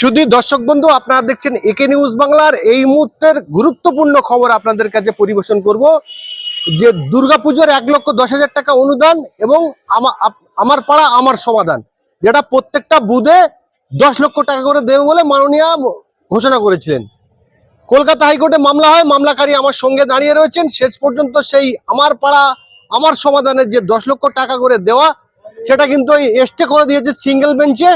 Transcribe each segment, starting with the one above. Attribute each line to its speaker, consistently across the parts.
Speaker 1: শুধু দর্শক বন্ধু, আপনারা দেখছেন একে নিউজ বাংলার এই মুহূর্তের গুরুত্বপূর্ণ খবর আপনাদের কাছে পরিবেশন করব, যে দুর্গাপুজোর এক লক্ষ দশ হাজার টাকা অনুদান এবং আমার পাড়া, আমার সমাধান, যেটা প্রত্যেকটা বুধে দশ লক্ষ টাকা করে দেবে বলে মাননীয় ঘোষণা করেছিলেন। কলকাতা হাইকোর্টে মামলা হয়, মামলাকারী আমার সঙ্গে দাঁড়িয়ে রয়েছেন, শেষ পর্যন্ত সেই আমার পাড়া, আমার সমাধানের যে দশ লক্ষ টাকা করে দেওয়া, সেটা কিন্তু এস্টে করে দিয়েছে সিঙ্গেল বেঞ্চে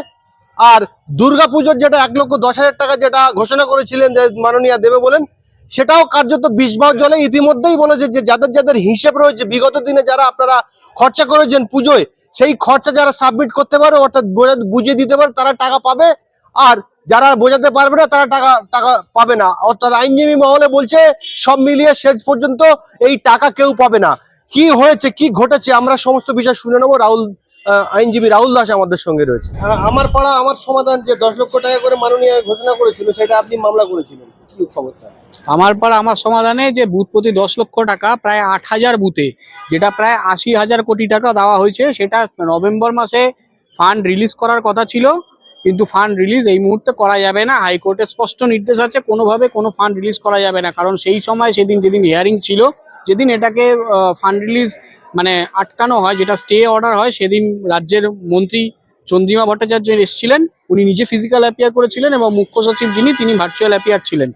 Speaker 1: আর দুর্গাপুজোর যেটা এক লক্ষ দশ হাজার টাকা যেটা ঘোষণা করেছিলেন যে মাননীয় দেবে বলেন, সেটাও কার্যত বিষবাহ জলে। ইতিমধ্যেই বলেছে যে যাদের যাদের হিসেব রয়েছে, বিগত দিনে যারা আপনারা খরচা করেছেন পুজোয়, সেই খরচা যারা সাবমিট করতে পারে অর্থাৎ বোঝা- বুঝিয়ে দিতে পারে তারা টাকা পাবে। আর যারা বোঝাতে পারবে না, তারা টাকা টাকা পাবে না। অর্থাৎ আইনজীবী মহলে বলছে, সব মিলিয়ে শেষ পর্যন্ত এই টাকা কেউ পাবে না। কি হয়েছে, কি ঘটেছে, আমরা সমস্ত বিষয় শুনে নেব। রাহুল আইনজীবী রাহুল দাস আমাদের সঙ্গে রয়েছে। আমার পাড়া আমার সমাধান যে দশ লক্ষ টাকা করে মাননীয় ঘোষণা করেছিল সেটা আপনি মামলা করেছিলেন। কি খবরটা
Speaker 2: আমার পাড়া আমার সমাধানে যে বুথ প্রতি দশ লক্ষ টাকা প্রায় আট হাজার বুথে যেটা প্রায় আশি হাজার কোটি টাকা দেওয়া হয়েছে সেটা নভেম্বর মাসে ফান্ড রিলিজ করার কথা ছিল কিন্তু ফান্ড রিলিজ এই মুহূর্তে করা যাবে না। হাইকোর্টে স্পষ্ট নির্দেশ আছে কোনোভাবে কোনো ফান্ড রিলিজ করা যাবে না কারণ সেই সময় সেদিন যেদিন হিয়ারিং ছিল যেদিন এটাকে ফান্ড রিলিজ মানে আটকানো হয়, যেটা স্টে অর্ডার হয়, সেদিন রাজ্যের মন্ত্রী চন্দ্রিমা ভট্টাচার্য এসেছিলেন। উনি নিজে ফিজিক্যাল অ্যাপিয়ার করেছিলেন এবং মুখ্য সচিব যিনি, তিনি ভার্চুয়াল অ্যাপিয়ার ছিলেন।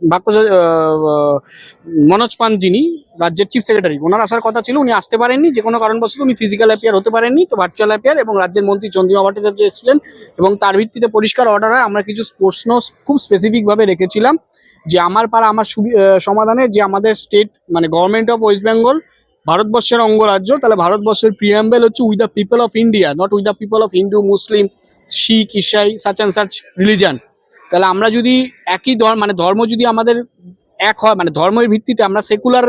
Speaker 2: আহ, মনোজ পান যিনি রাজ্যের চিফ সেক্রেটারি ওনার আসার কথা ছিল উনি আসতে পারেননি যে কোনো কারণবশত উনি ফিজিক্যাল অ্যাপিয়ার হতে পারেননি তো ভার্চুয়াল অ্যাপিয়ার এবং রাজ্যের মন্ত্রী চন্দ্রিমা ভট্টাচার্য এসেছিলেন এবং তার ভিত্তিতে পরিষ্কার অর্ডার হয়। আমরা কিছু প্রশ্ন খুব স্পেসিফিকভাবে রেখেছিলাম যে আমার পাড়া আমার সমাধানে যে আমাদের স্টেট মানে গভর্নমেন্ট অফ ওয়েস্ট বেঙ্গল ভারতবর্ষের অঙ্গরাজ্য তাহলে ভারতবর্ষের প্রিয়াম্বেল হচ্ছে with the people of India not with the people of Hindu Muslim Sikh Isai such and such রিলিজান তাহলে আমরা যদি একই ধর্ম মানে ধর্ম যদি আমাদের এক হয় মানে ধর্মের ভিত্তিতে আমরা সেকুলার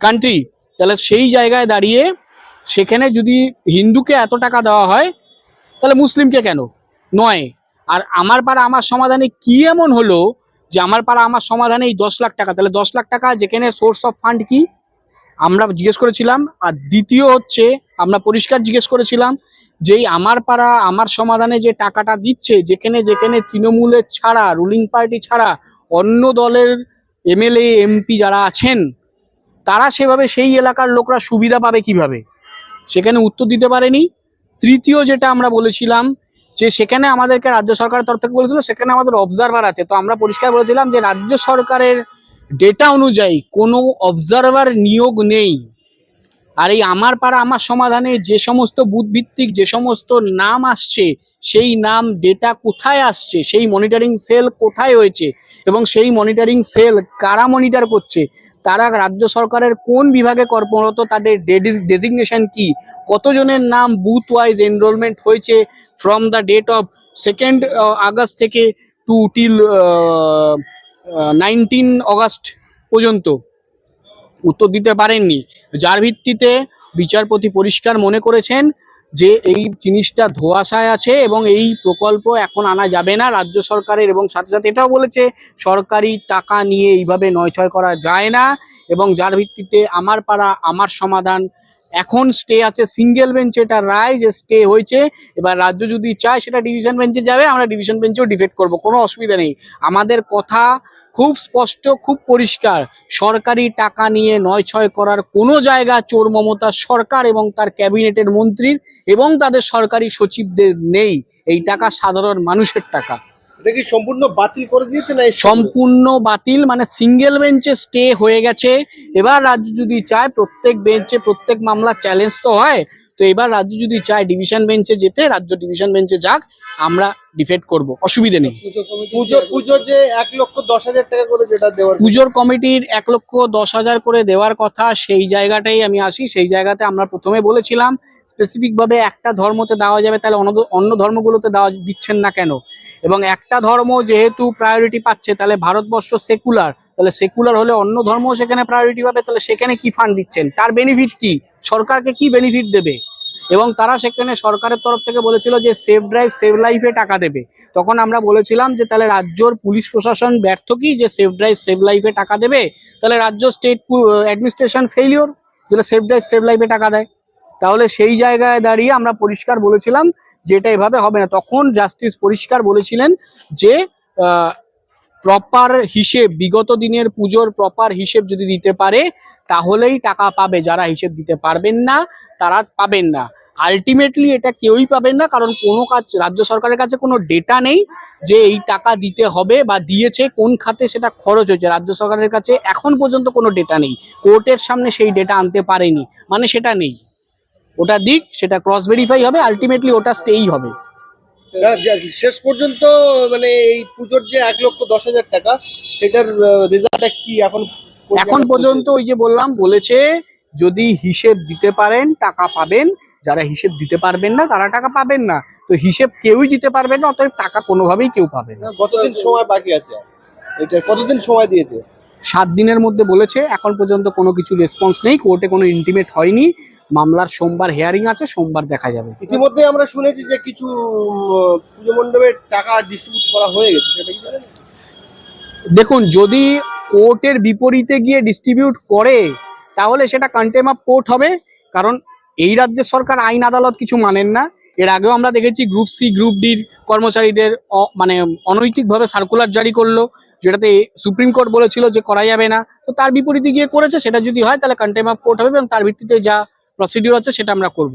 Speaker 2: কান্ট্রি তাহলে সেই জায়গায় দাঁড়িয়ে সেখানে যদি হিন্দুকে এত টাকা দেওয়া হয়, তাহলে মুসলিমকে কেন? নয়। আর আমার পাড়া আমার সমাধানে কি এমন হলো যে আমার পাড়া আমার সমাধানে এই দশ লাখ টাকা, তাহলে দশ লাখ টাকা যেখানে সোর্স অফ ফান্ড কি? আমরা জিজ্ঞেস করেছিলাম। আর দ্বিতীয় হচ্ছে আমরা পরিষ্কার জিজ্ঞেস করেছিলাম যেই আমার পাড়া, আমার সমাধানে যে টাকাটা দিচ্ছে, যেখানে যেখানে তৃণমূলের ছাড়া রুলিং পার্টি ছাড়া অন্য দলের এমএলএ, এমপি যারা আছেন, তারা সেভাবে সেই এলাকার লোকরা সুবিধা পাবে কীভাবে? সেখানে উত্তর দিতে পারেনি। তৃতীয় যেটা আমরা বলেছিলাম যে সেখানে আমাদেরকে রাজ্য সরকারের তরফ থেকে বলেছিল, সেখানে আমাদের অবজারভার আছে। তো আমরা পরিষ্কার বলেছিলাম যে রাজ্য সরকারের ডেটা অনুযায়ী কোনো অবজারভার নিয়োগ নেই। আর এই আমার পাড়া, আমার সমাধানে যে সমস্ত বুথ ভিত্তিক যে সমস্ত নাম আসছে, সেই নাম ডেটা কোথায় আসছে? সেই মনিটরিং সেল কোথায় হয়েছে? এবং সেই মনিটরিং সেল কারা মনিটর করছে? তারা রাজ্য সরকারের কোন বিভাগে কর্মরত? তাদের ডেজিগনেশন কি? কতজনের নাম বুথ ওয়াইজ এনরোলমেন্ট হয়েছে from the date of second August থেকে টু টিল নাইনটিন অগস্ট পর্যন্ত? উত্তর দিতে পারেননি। যার ভিত্তিতে বিচারপতি পরিষ্কার মনে করেছেন যে এই জিনিসটা ধোয়াশায় আছে এবং এই প্রকল্প এখন আনা যাবে না। রাজ্য সরকারের এবং সাথে সাথে এটাও বলেছে, সরকারি টাকা নিয়ে এইভাবে নয়ছয় করা যায় না এবং যার ভিত্তিতে আমার পাড়া, আমার সমাধান। এখন স্টে আছে সিঙ্গেল বেঞ্চে এটা রায় যে স্টে হয়েছে। এবার রাজ্য যদি চায়, সেটা ডিভিশন বেঞ্চে যাবে, আমরা ডিভিশন বেঞ্চেও ডিফেক্ট করব, কোনো অসুবিধা নেই। আমাদের কথা খুব স্পষ্ট খুব পরিষ্কার। সরকারি টাকা নিয়ে নয় ছয় করার কোনো জায়গা চোর মমতা সরকার এবং তার ক্যাবিনেটের মন্ত্রীর এবং তাদের সরকারি সচিবদের নেই। এই টাকা সাধারণ মানুষের টাকা।
Speaker 1: এটা কি সম্পূর্ণ বাতিল করে দিয়েছে না
Speaker 2: সম্পূর্ণ বাতিল মানে সিঙ্গেল বেঞ্চে স্টে হয়ে গেছে। এবার রাজ্য যদি চায় প্রত্যেক বেঞ্চে প্রত্যেক মামলা চ্যালেঞ্জ তো হয়। তো এবার রাজ্য যদি চায় ডিভিশন বেঞ্চে যেতে রাজ্য ডিভিশন বেঞ্চে যাক আমরা ডিফেক্ট করব। অসুবিধে নেই। পুজোর কমিটির এক লক্ষ দশ হাজার করে দেওয়ার কথা। সেই জায়গাটাই আমি আসি। সেই জায়গাতে আমরা প্রথমে বলেছিলাম স্পেসিফিক ভাবে একটা ধর্মতে দেওয়া যাবে তাহলে অন্য অন্য ধর্মগুলোতে দেওয়া দিচ্ছেন না কেন? এবং একটা ধর্ম যেহেতু প্রায়োরিটি পাচ্ছে তাহলে ভারতবর্ষ সেকুলার তাহলে সেকুলার হলে অন্য ধর্ম সেখানে প্রায়োরিটি পাবে তাহলে সেখানে কি ফান্ড দিচ্ছেন? তার বেনিফিট কি? সরকারকে কি বেনিফিট দেবে? এবং তারা সেখানে সরকারের তরফ থেকে বলেছিল যে সেফ ড্রাইভ সেভ লাইফে টাকা দেবে। তখন আমরা বলেছিলাম যে তাহলে রাজ্যর পুলিশ প্রশাসন ব্যর্থ কি? যে সেফ ড্রাইভ সেভ লাইফে টাকা দেবে? তাহলে রাজ্য স্টেট অ্যাডমিনিস্ট্রেশন ফেলিওর যেটা সেফ ড্রাইভ সেভ লাইফে টাকা দেয়। তাহলে সেই জায়গায় দাঁড়িয়ে আমরা পরিষ্কার বলেছিলাম যে এটা এভাবে হবে না। তখন জাস্টিস পরিষ্কার বলেছিলেন যে প্রপার হিসেব, বিগত দিনের পুজোর প্রপার হিসেব যদি দিতে পারে, তাহলেই টাকা পাবে যারা হিসেব দিতে পারবেন না, তারা পাবেন না। আলটিমেটলি এটা কেউই পাবেন না, কারণ কোনো কাজ, রাজ্য সরকারের কাছে কোনো ডেটা নেই যে এই টাকা দিতে হবে বা দিয়েছে, কোন খাতে সেটা খরচ হয়েছে। রাজ্য সরকারের কাছে এখন পর্যন্ত কোনো ডেটা নেই। কোর্টের সামনে সেই ডেটা আনতে পারেনি। মানে সেটা নেই। ওটা দিক, সেটা ক্রস ভেরিফাই হবে আলটিমেটলি ওটা স্টেই হবে।
Speaker 1: শেষ পর্যন্ত মানে এই পুজোর যে এক লক্ষ দশ হাজার টাকা সেটার রেজাল্টটা কি এখন
Speaker 2: এখন পর্যন্ত ওই যে বললাম বলেছে যদি হিসেব দিতে পারেন টাকা পাবেন। যারা হিসেব দিতে পারবেন না তারা টাকা পাবেন না। তো হিসেব কেউই দিতে পারবেন না অতএব টাকা কোনোভাবেই কেউ পাবে না,
Speaker 1: কতদিন সময় বাকি আছে? এটা কতদিন সময় দিয়েছে?
Speaker 2: সাত দিনের মধ্যে বলেছে এখন পর্যন্ত কোনো কিছু রেসপন্স নেই কোর্টে কোনো ইন্টিমেট হয়নি মামলার সোমবার হেয়ারিং আছে সোমবার দেখা যাবে।
Speaker 1: ইতিমধ্যে আমরা শুনেছি যে কিছু পুজো মণ্ডপের টাকা ডিস্ট্রিবিউট করা হয়ে গেছে
Speaker 2: দেখুন যদি কোর্টের বিপরীতে গিয়ে ডিস্ট্রিবিউট করে তাহলে সেটা কন্টেম অফ কোর্ট হবে কারণ এই রাজ্যের সরকার আইন আদালত কিছু মানেন না। এর আগেও আমরা দেখেছি গ্রুপ সি গ্রুপ ডির কর্মচারীদের মানে অনৈতিকভাবে সার্কুলার জারি করল। যেটাতে সুপ্রিম কোর্ট বলেছিল যে করা যাবে না তো তার বিপরীতে গিয়ে করেছে সেটা যদি হয় তাহলে কন্টেম অফ কোর্ট হবে এবং তার ভিত্তিতে যা প্রসিডিউর আছে সেটা আমরা করব।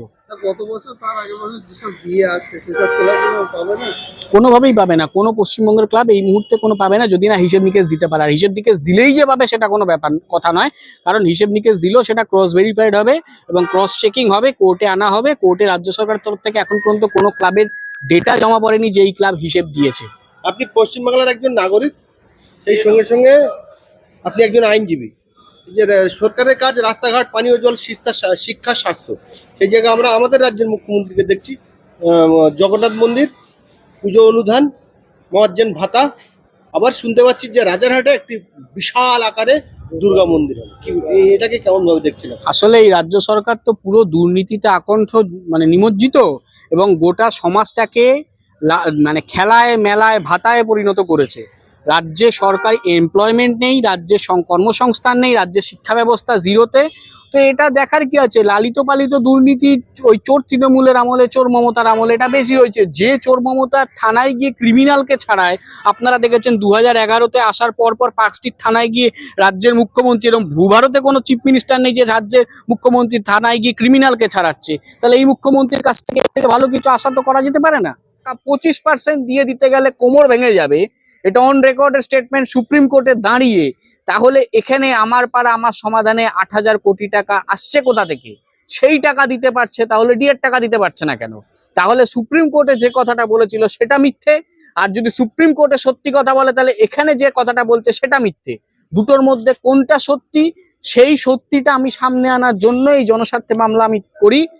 Speaker 2: কোনোভাবেই পাবে না কোনো পশ্চিমবঙ্গের ক্লাব এই মুহূর্তে কোনো পাবে না যদি না হিসেব নিকেশ দিতে পারে। আর হিসেব নিকেশ দিলেই যে পাবে সেটা কোনো ব্যাপার কথা নয়। কারণ হিসেব নিকেশ দিলেও সেটা ক্রস ভেরিফাইড হবে এবং ক্রস চেকিং হবে কোর্টে আনা হবে কোর্টে রাজ্য সরকারের তরফ থেকে এখন পর্যন্ত কোনো ক্লাবের ডেটা জমা পড়েনি যে এই ক্লাব হিসেব দিয়েছে।
Speaker 1: আপনি পশ্চিমবাংলার একজন নাগরিক সেই সঙ্গে সঙ্গে আপনি একজন আইনজীবী। যে সরকারের কাজ, রাস্তাঘাট, পানীয় জল, শিক্ষা শিক্ষা, স্বাস্থ্য। সেই জায়গায় আমরা আমাদের রাজ্যের মুখ্যমন্ত্রীকে দেখছি। জগন্নাথ মন্দির, পুজো অনুদান মহাজ্জেন ভাতা। আবার শুনতে পাচ্ছি যে, রাজারহাটে একটি বিশাল আকারে দুর্গা মন্দির এটাকে কেমন ভাবে দেখছিলেন
Speaker 2: আসলে এই রাজ্য সরকার তো পুরো দুর্নীতিতে আকণ্ঠ মানে নিমজ্জিত এবং গোটা সমাজটাকে মানে খেলায়, মেলায়, ভাতায় পরিণত করেছে। রাজ্যে সরকারি এমপ্লয়মেন্ট নেই, রাজ্যে কর্মসংস্থান নেই রাজ্যের শিক্ষা ব্যবস্থা জিরোতে। তো এটা দেখার কি আছে? লালিত পালিত দুর্নীতি, ওই চোর তৃণমূলের আমলে, চোর মমতার আমলে, এটা বেশি হয়েছে। যে চোর মমতার থানায় গিয়ে ক্রিমিনালকে ছাড়ায়, আপনারা দেখেছেন দু হাজার এগারোতে আসার পর পর স্ট্রিট থানায় গিয়ে রাজ্যের মুখ্যমন্ত্রী এরকম ভূভারতে কোনো চিফ মিনিস্টার নেই যে রাজ্যের মুখ্যমন্ত্রী থানায় গিয়ে ক্রিমিনালকে ছাড়াচ্ছে। তাহলে এই মুখ্যমন্ত্রীর কাছ থেকে ভালো কিছু আশা তো করা যেতে পারে না? পঁচিশ পার্সেন্ট দিয়ে দিতে গেলে কোমর ভেঙে যাবে। এটা অন রেকর্ডের স্টেটমেন্ট সুপ্রিম কোর্টে দাঁড়িয়ে, তাহলে এখানে আমার পাড়া আমার সমাধানে আট হাজার কোটি টাকা আসছে কোথা থেকে? সেই টাকা দিতে পারছে, তাহলে ডিএর টাকা দিতে পারছে না কেন? তাহলে সুপ্রিম কোর্টে যে কথাটা বলেছিল সেটা মিথ্যে, আর যদি সুপ্রিম কোর্টে সত্যি কথা বলে, তাহলে এখানে যে কথাটা বলছে সেটা মিথ্যে। দুটোর মধ্যে কোনটা সত্যি, সেই সত্যিটা আমি সামনে আনার জন্য এই জনস্বার্থে মামলা আমি করি।